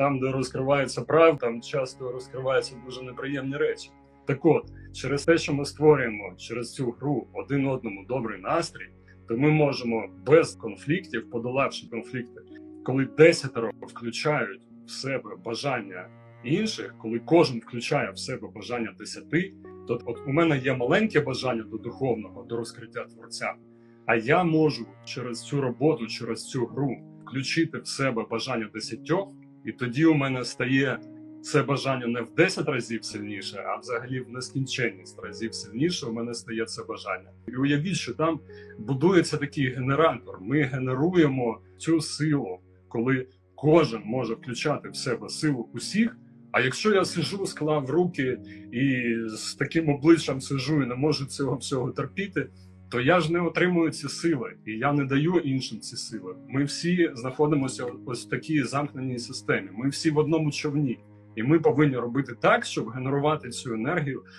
там, де розкривається правда, там часто розкриваються дуже неприємні речі. Так от, через те, що ми створюємо через цю гру один одному добрий настрій, то ми можемо без конфліктів, подолавши конфлікти, коли десятеро включають в себе бажання інших, коли кожен включає в себе бажання десяти, то от у мене є маленьке бажання до духовного, до розкриття творця. А я можу через цю роботу, через цю гру включити в себе бажання десятьох, і тоді у мене стає це бажання не в 10 разів сильніше, а взагалі в нескінченність разів сильніше. У мене стає це бажання. І уявіть, що там будується такий генератор. Ми генеруємо цю силу, коли кожен може включати в себе силу усіх. А якщо я сижу, склав руки і з таким обличчям сижу і не можу цього всього терпіти, то я ж не отримую ці сили, і я не даю іншим ці сили. Ми всі знаходимося ось в такій замкненій системі. Ми всі в одному човні, і ми повинні робити так, щоб генерувати цю енергію